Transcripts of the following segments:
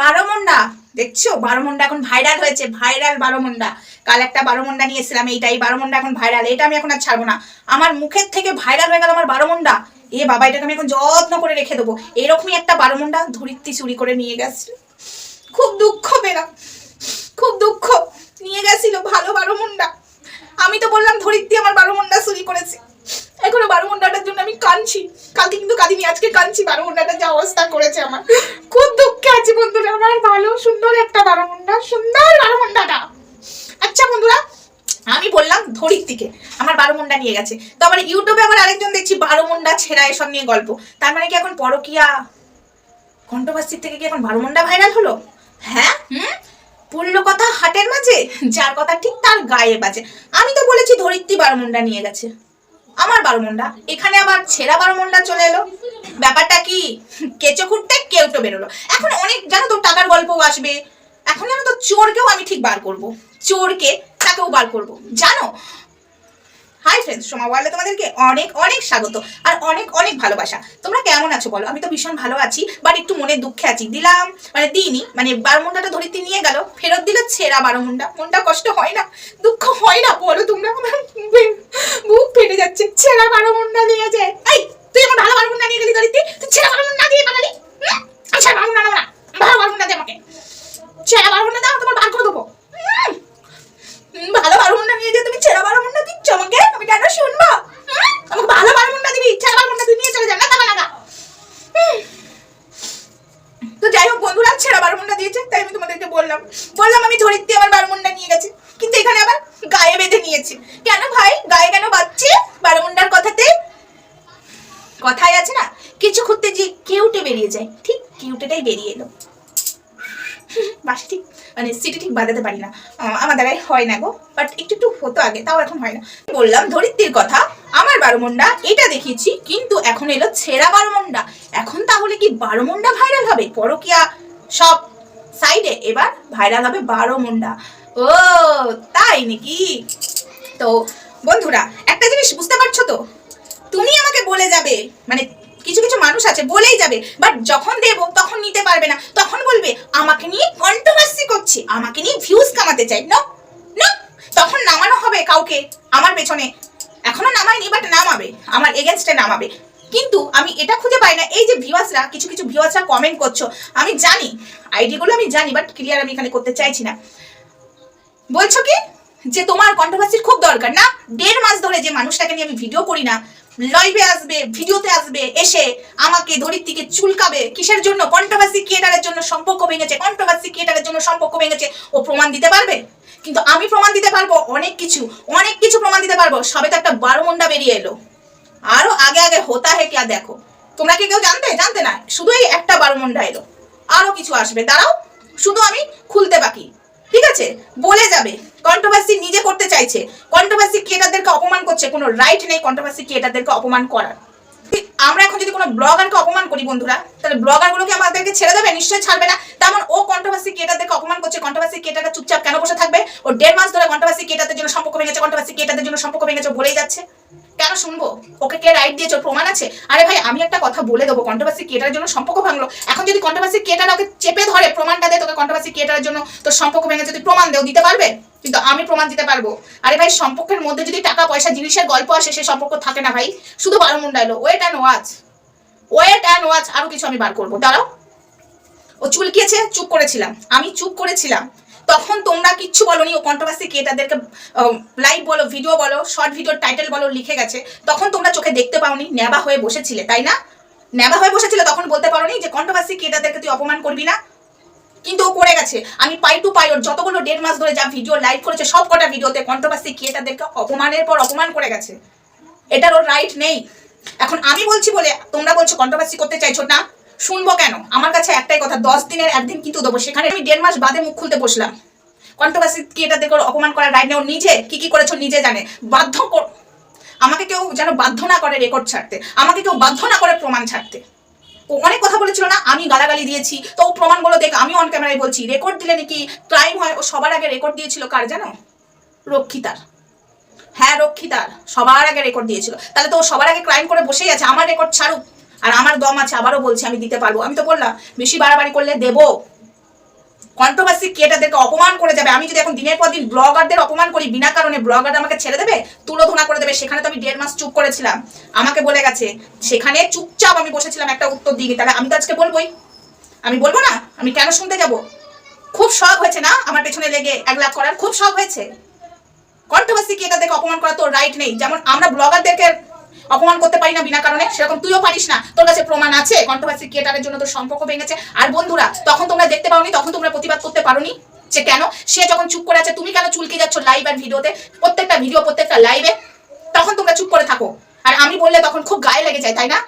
বারোমুন্ডা, দেখছ? বারোমুন্ডা এখন ভাইরাল হয়েছে ভাইরাল বারোমুন্ডা। কাল একটা বারোমুন্ডা নিয়ে এসেছিলাম, এইটাই বারোমুন্ডা এখন ভাইরাল এটা আমি এখন আর ছাড়বো না। আমার মুখের থেকে ভাইরাল হয়ে গেল আমার বারোমুন্ডা। এ বাবা, এটাকে আমি এখন যত্ন করে রেখে দেবো। এরকমই একটা বারোমুন্ডা ধরিত্রী চুরি করে নিয়ে গেছে। খুব দুঃখ পেলাম। খুব দুঃখ। নিয়ে গেছিল ভালো বারোমুন্ডা। আমি তো বললাম ধরিত্রী আমার বারোমুন্ডা চুরি করেছে। এখনও বারো মুন্ডাটার জন্য আমি কাঁদছি। কালকে কিন্তু কাঁদিনি, আজকে কাঁদছি। বারো মুন্ডাটা যা অবস্থা করেছে আমার। খুব দুঃখে আছি বন্ধুরা, আমার ভালো, সুন্দর একটা বারো মুন্ডা সুন্দর বারো মুন্ডাটা আচ্ছা বন্ধুরা, আমি বললাম ধরির ধরিত্রীকে আমার বারো মুন্ডা নিয়ে গেছে। তো আবার ইউটিউবে আবার আরেকজন দেখছি বারো মুন্ডা ছেঁড়া, এসব নিয়ে গল্প। তার মানে কি এখন পরকিয়া? কণ্ঠবাস্তির থেকে কি এখন বারো মুন্ডা ভাইরাল হলো? হ্যাঁ হুম? পড়ল কথা হাটের মাঝে, যার কথা ঠিক তার গায়ে বাজে আমি তো বলেছি ধরিত্রী বারো মুন্ডা নিয়ে গেছে। আমার বারোমন্ডা এখানে আবার ছেঁড়া বারোমন্ডা চলে এলো। ব্যাপারটা কি? কেঁচো খুঁড়তে কেউ তো বেরোলো। এখন অনেক, জানো তো, টাকার গল্পও আসবে। এখন জানো তো, চোরকেও আমি ঠিক বার করব। চোরকে তাকেও বার করব। জানো হাই ফ্রেন্ডস সোমা ওয়ার্ল্ডে তোমাদেরকে অনেক অনেক স্বাগত আর অনেক অনেক ভালোবাসা। তোমরা কেমন আছো বলো? আমি তো ভীষণ ভালো আছি বাট একটু মনে দুঃখে আছি। দিলাম মানে দিইনি মানে বারো মুন্ডাটা ধরিতে নিয়ে গেল, ফেরত দিল ছেঁড়া বারো মুন্ডা মনটা কষ্ট হয় না, দুঃখ হয় না, বলো তোমরা? বুক ফেটে যাচ্ছে, ছেঁড়া বারো মুন্ডা নিয়ে যায় এই, তুই আমার ভালো বারো মুন্ডা নিয়ে গেলি ধরিতে তুই ছেঁড়া বারো মুন্ডা দিয়ে পাঠালি? আমি ছেঁড়া বারো মুন্ডা নেব না, ভালো বারো মুন্ডা দে আমাকে। ছেঁড়া বারো মুন্ডা দাও, তোমার বার করে দেবো হুম? হুম, ভালো বারো মুন্ডা নিয়ে যে তুমি ছেঁড়া বারো মুন্ডা দিচ্ছ আমাকে আমি কেন শুনব হুম? আমাকে ভালো বারো মুন্ডা দিবি ছেঁড়া বারো মুন্ডা তুই নিয়ে চলে যা না টাকা লাগা তো যাই হোক বন্ধুরা ছেঁড়া বারো মুন্ডা দিয়েছে তাই আমি তোমাদেরকে বললাম বললাম আমি ধরিত্রী আমার বারো মুন্ডা নিয়ে গেছে কিন্তু এখানে আবার গায়ে বেঁধে নিয়েছে কেন ভাই গায়ে কেন বাজছে বারো মুন্ডার কথাতে কথাই আছে না কিছু খুঁজতে যে কেউটে বেরিয়ে যায় ঠিক কেউটেটাই বেরিয়ে এলো বাসি ঠিক মানে সিটি ঠিক বাজাতে পারি না। আমার দ্বারাই হয় না গো। বাট একটু একটু হতো আগে, তাও এখন হয় না। বললাম, ধরিত্রীর কথা, আমার বারোমন্ডা এটা দেখিয়েছি, কিন্তু এখন এলো ছেঁড়া বারোমন্ডা এখন তাহলে কি বারোমন্ডা ভাইরাল হবে? পরকিয়া সব সাইডে এবার ভাইরাল হবে বারোমন্ডা ও, তাই নাকি? তো বন্ধুরা, একটা জিনিস বুঝতে পারছ তো? তুমি আমাকে বলে যাবে মানে কিছু কিছু মানুষ আছে, বলেই যাবে। বাট যখন দেব, তখন নিতে পারবে না। তখন বলবে, আমাকে নিয়ে কন্ট্রোভার্সি করছে, আমাকে নিয়ে ভিউজ কামাতে চাই। না না তখন নামানো হবে কাউকে, আমার পেছনে। এখনও নামায়নি বাট নামাবে, আমার এগেনস্টে নামাবে। কিন্তু আমি এটা খুঁজে পাই না। এই যে ভিউয়ার্সরা কিছু কিছু ভিউয়ার্সরা কমেন্ট করছ, আমি জানি আইডিগুলো আমি জানি বাট ক্লিয়ার আমি এখানে করতে চাইছি না। বলছো কি? যে তোমার কন্ট্রোভার্সির খুব দরকার। না, দেড় মাস ধরে যে মানুষটাকে নিয়ে আমি ভিডিও করি না লাইভে আসবে ভিডিওতে আসবে, এসে আমাকে ধরিত্রীকে চুলকাবে। কিসের জন্য? কন্ট্রোভার্সি ক্রিয়েটারের জন্য সম্পর্ক ভেঙেছে কন্ট্রোভার্সি ক্রিয়েটারের জন্য সম্পর্ক ভেঙেছে। ও প্রমাণ দিতে পারবে? কিন্তু আমি প্রমাণ দিতে পারব, অনেক কিছু অনেক কিছু প্রমাণ দিতে পারব। সবে তো একটা বারো মন্ডা বেরিয়ে এলো। আরও আগে আগে হতা হে কিয়া দেখো। তোমরা কি কেউ জানতে? জানতে না। শুধু এই একটা বারো মন্ডা এলো। আরও কিছু আসবে। দাঁড়াও। শুধু আমি খুলতে বাকি। ঠিক আছে? বলে যাবে। কন্ট্রোভার্সি নিজে করতে চাইছে। কন্ট্রোভার্সি ক্রিয়েটারদেরকে অপমান করছে। কোনো রাইট নেই কন্ট্রোভার্সি ক্রিয়েটারদেরকে অপমান করার। আমরা এখন যদি কোনো ব্লগারকে অপমান করি বন্ধুরা, তাহলে ব্লগারগুলোকে আমাদেরকে ছেড়ে দেবে? নিশ্চয়ই ছাড়বে না। তেমন ও কন্ট্রোভার্সি ক্রিয়েটারদেরকে অপমান করছে। কন্ট্রোভার্সি ক্রিয়েটাররা চুপচাপ কেন বসে থাকবে? ও দেড় মাস ধরে কন্ট্রোভার্সি ক্রিয়েটারদের জন্য সম্পর্ক ভেঙেছে। কন্ট্রোভার্সি ক্রিয়েটারদের জন্য সম্পর্ক ভেঙেছে বলেই যাচ্ছে। কেন শুনব? ওকে কে রাইট দিয়েছ? প্রমাণ আছে? আরে ভাই, আমি একটা কথা বলে দেবো। কন্ট্রোভার্সি ক্রিয়েটারের জন্য সম্পর্ক ভাঙলো। এখন যদি কন্ট্রোভার্সি ক্রিয়েটার ওকে চেপে ধরে, প্রমাণটা দেয় তোকে কন্ট্রোভার্সি ক্রিয়েটারের জন্য তোর সম্পর্ক ভেঙে যদি প্রমাণ দেও দিতে পারবে? কিন্তু আমি প্রমাণ দিতে পারব। আরে ভাই, সম্পর্কের মধ্যে যদি টাকা, পয়সা, জিনিসের গল্প আসে, সে সম্পর্ক থাকে না ভাই। শুধু বারো মুন্ডা এলো। Wait and watch wait and watch আরও কিছু আমি বার করব। দাঁড়াও। ও চুলকিয়েছে, চুপ করেছিলাম। আমি চুপ করেছিলাম। তখন তোমরা কিচ্ছু বলনি, ও কন্ট্রোভার্সি ক্রিয়েটারদেরকে লাইভ বলো ভিডিও বলো শর্ট ভিডিওর টাইটেল বলো, লিখে গেছে। তখন তোমরা চোখে দেখতে পাওনি নেবা হয়ে বসেছিলে, তাই না? নেবা হয়ে বসেছিলে তখন বলতে পারোনি যে কন্ট্রোভার্সি ক্রিয়েটারদেরকে তুই অপমান করবি না? কিন্তু ও করে গেছে। আমি পাই টু পাই ওর যতগুলো দেড় মাস ধরে যা ভিডিও লাইভ করেছে, সব কটা ভিডিওতে কন্ট্রোভার্সি ক্রিয়েটারদেরকে অপমানের পর অপমান করে গেছে। এটার ওর রাইট নেই। এখন আমি বলছি বলে তোমরা বলছো কন্ট্রোভার্সি করতে চাইছো না? শুনব কেন? আমার কাছে একটাই কথা, দশ দিনের একদিন কিন্তু দেবো। সেখানে আমি দেড় মাস বাদে মুখ খুলতে বসলাম। কন্ট্রোভার্সি ক্রিয়েটারদেরকে ওর অপমান করার রাইট নেই ও নিজে কি কি করেছ নিজে জানে। বাধ্য আমাকে কেউ যেন বাধ্য না করে রেকর্ড ছাড়তে, আমাকে কেউ বাধ্য না করে প্রমাণ ছাড়তে। ও অনেক কথা বলেছিল না, আমি গালাগালি দিয়েছি। তো প্রমাণগুলো দেখ আমি অন ক্যামেরায় বলছি রেকর্ড দিলে নাকি ক্রাইম হয়। ও সবার আগে রেকর্ড দিয়েছিল কার জানো? রক্ষিতার। হ্যাঁ রক্ষিতার। সবার আগে রেকর্ড দিয়েছিল। তাহলে তো ও সবার আগে ক্রাইম করে বসেই আছে, আমার রেকর্ড ছাড়ুক। আর আমার দম আছে, আবারও বলছি, আমি দিতে পারব। আমি তো বললাম, বেশি বাড়াবাড়ি করলে দেবো। কন্ট্রোভার্সি ক্রিয়েটারদেরকে অপমান করে যাবে। আমি যদি এখন দিনের পর দিন ব্লগারদের অপমান করি, বিনা কারণে ব্লগার আমাকে ছেড়ে দেবে, তুলোধনা করে দেবে, সেখানে তো আমি দেড় মাস চুপ করেছিলাম। আমাকে বলে গেছে, সেখানে চুপচাপ আমি বসেছিলাম, একটা উত্তর দিইনি তাহলে আমি তো আজকে বলবোই। আমি বলব না? আমি কেন শুনতে যাব? খুব শখ হয়েছে না আমার পেছনে লেগে এক লাখ করার? খুব শখ হয়েছে। কন্ট্রোভার্সি ক্রিয়েটারদেরকে অপমান করা তোর রাইট নেই। যেমন আমরা ব্লগারদেরকে অপমান করতে পারি না বিনা কারণে, সেরকম তুইও পারিস না। তোর কাছে প্রমাণ আছে কন্ট্রোভার্সি ক্রিয়েটারের জন্য তোর সম্পর্ক ভেঙেছে। আর বন্ধুরা, তখন তোমরা দেখতে পাওনি, তখন তোমরা প্রতিবাদ করতে পারোনি যে কেন? সে যখন চুপ করে আছে, তুমি কেন চুলকে যাচ্ছ লাইভ আর ভিডিওতে প্রত্যেকটা ভিডিও প্রত্যেকটা লাইভে তখন তোমরা চুপ করে থাকো। আর আমি বললে তখন খুব গায়ে লেগে যায়, তাই না?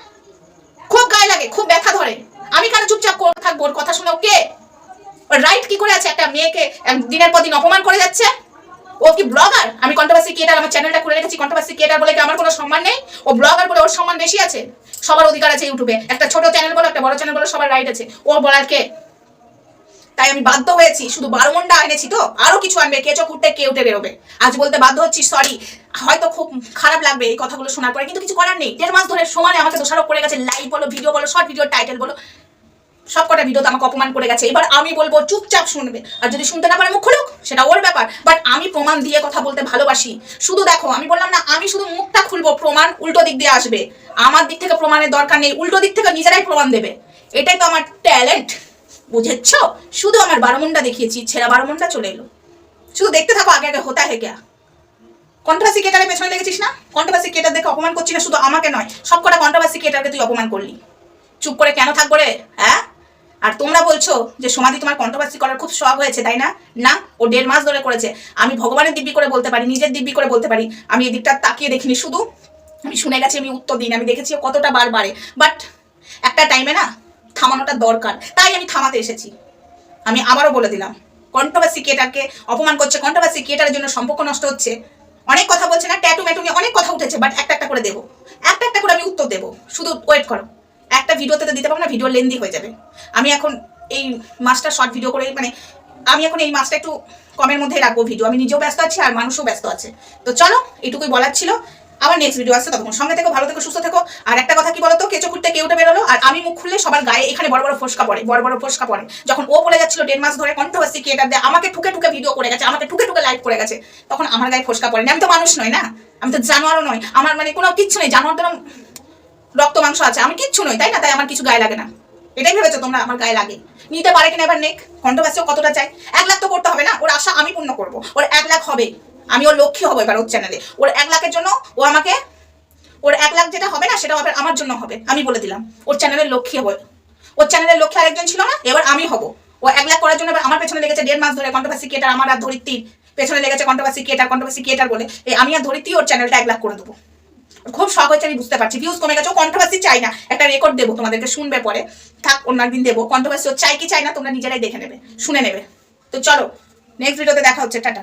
খুব গায়ে লাগে, খুব ব্যথা ধরে। আমি কেন চুপচাপ করে থাকব? কথা শুনে কে? রাইট কি করে আছে? একটা মেয়েকে দিনের পর দিন অপমান করে যাচ্ছে? ও কি ব্লগার আমি কন্ট্রোভার্সি ক্রিয়েটার আমার চ্যানেলটা খুলে রেখেছি কন্ট্রোভার্সি ক্রিয়েটার বলে কি আমার কোনো সম্মান নেই? ও ব্লগার বলে ওর সম্মান বেশি আছে? সবার অধিকার আছে ইউটিউবে একটা ছোট চ্যানেল বলো, একটা বড় চ্যানেল বলো, সবার রাইট আছে। ও বলার কে? তাই আমি বাধ্য হয়েছি, শুধু বারো মন্ডা এনেছি তো। আরও কিছু আনবে কেঁচো কুটতে কে উঠে বেরোবে। আজ বলতে বাধ্য হচ্ছি সরি হয়তো খুব খারাপ লাগবে এই কথাগুলো শোনার পরে, কিন্তু কিছু করার নেই। দেড় মাস ধরে সমানে আমাকে দোষারোপ করে গেছে লাইভ বলো ভিডিও বলো শর্ট ভিডিও টাইটেল বলো। সব কটা ভিডিওতে আমাকে অপমান করে গেছে। এবার আমি বলব, চুপচাপ শুনবে। আর যদি শুনতে না পারে, মুখ খুলুক, সেটা ওর ব্যাপার। বাট আমি প্রমাণ দিয়ে কথা বলতে ভালোবাসি। শুধু দেখো, আমি বললাম না, আমি শুধু মুখটা খুলবো, প্রমাণ উল্টো দিক দিয়ে আসবে। আমার দিক থেকে প্রমাণের দরকার নেই, উল্টো দিক থেকে নিজেরাই প্রমাণ দেবে। এটাই তো আমার ট্যালেন্ট বুঝেছ? শুধু আমার বারোমুন্ডা দেখিয়েছি, ছেঁড়া বারোমুন্ডা চলে এলো। শুধু দেখতে থাকো, আগে আগে হোতা হে গিয়া। কন্ট্রোভার্সি কেটারের পেছনে লেগেছিস না? কন্ট্রোভার্সি কেটার দেখে অপমান করছি না, শুধু আমাকে নয় সব কটা কন্ট্রোভার্সি কেটারকে তুই অপমান করলি। চুপ করে কেন থাকব রে হ্যাঁ? আর তোমরা বলছো যে সমাধি তোমার কন্ট্রোভার্সি করার খুব শখ হয়েছে, তাই না? না, ও দেড় মাস ধরে করেছে। আমি ভগবানের দিব্যি করে বলতে পারি, নিজের দিব্যি করে বলতে পারি। আমি এদিকটা তাকিয়ে দেখিনি, শুধু আমি শুনে গেছি, আমি উত্তর দিন আমি দেখেছি কতটা বার বাড়ে। বাট একটা টাইমে না, থামানোটা দরকার। তাই আমি থামাতে এসেছি। আমি আবারও বলে দিলাম কন্ট্রোভার্সি কেটারকে অপমান করছে কন্ট্রোভার্সি ক্রিয়েটারের জন্য সম্পর্ক নষ্ট হচ্ছে। অনেক কথা বলছে না ট্যাটু ম্যাটু নিয়ে অনেক কথা উঠেছে বাট একটা একটা করে দেবো। একটা একটা করে আমি উত্তর দেবো। শুধু ওয়েট করো। একটা ভিডিওতে তো দিতে পারব না, ভিডিও লেন্দি হয়ে যাবে। আমি এখন এই মাসটা শর্ট ভিডিও করে মানে আমি এখন এই মাছটা একটু কমের মধ্যে রাখব ভিডিও আমি নিজেও ব্যস্ত আছি আর মানুষও ব্যস্ত আছে। তো চলো, এইটুকুই বলার ছিল। আবার নেক্সট ভিডিও আসছে, ততক্ষণ সঙ্গে থেকো, ভালো থেকো, সুস্থ থেকো। আর একটা কথা কি বলতো, কেঁচো কুটতে কেউটা বেরোলো, আর আমি মুখ খুললে সবার গায়ে এখানে বড় বড় ফোসকা পড়ে, বড় বড় ফোসকা পড়ে। যখন ও বলে যাচ্ছিল দেড় মাস ধরে কন্ট্রোভার্সি ক্রিয়েটার দিয়ে আমাকে ঠুকে ঠুকে ভিডিও করে গেছে, আমাকে ঠুকে ঠুকে লাইভ করে গেছে, তখন আমার গায়ে ফোসকা পড়েনি। আমি তো মানুষ নয় না, আমি তো জানোয়ারও নয় আমার মানে কোনো কিচ্ছু নেই জানোয়ারদের রক্ত মাংস আছে। আমি কিচ্ছু নই, তাই না? তাই আমার কিছু গায়ে লাগে না। এটাই ভেবেছো তোমরা আমার গায়ে লাগে? নিতে পারে কিনা এবার নেক? কন্ট্রোভার্সিও কতটা চাই এক লাখ তো করতে হবে না? ওর আশা আমি পূর্ণ করব। ওর এক লাখ হবে। আমি ওর লক্ষ্মী হব এবার ওর চ্যানেলে ওর এক লাখের জন্য ও আমাকে, ওর এক লাখ যেটা হবে না সেটা হবে আমার জন্য হবে। আমি বলে দিলাম, ওর চ্যানেলের লক্ষ্মী হবে। ওর চ্যানেলের লক্ষ্যে আরেকজন ছিল না? এবার আমি হব। ও এক লাখ করার জন্য আমার পেছনে লেগেছে দেড় মাস ধরে কন্ট্রোভার্সি কেটার আমার আর ধরিত্রীর। পেছনে লেগেছে কন্ট্রোভার্সি ক্রিয়েটার কন্ট্রোভার্সি কেটার বলে। এই আমি আর ধরিত্রী ওর চ্যানেলটা এক লাখ করে দেবো। খুব শখ হয়েছে, আমি বুঝতে পারছি। ভিউজ কমে গেছে, ও কন্ট্রোভার্সি চাই না। একটা রেকর্ড দেবো, তোমাদেরকে শুনবে পরে। থাক অন্য একদিন দেবো। কন্ট্রোভার্সি ও চাই কি চাই না, তোমরা নিজেরাই দেখে নেবে, শুনে নেবে। তো চলো নেক্সট ভিডিওতে দেখা হচ্ছে, টাটা।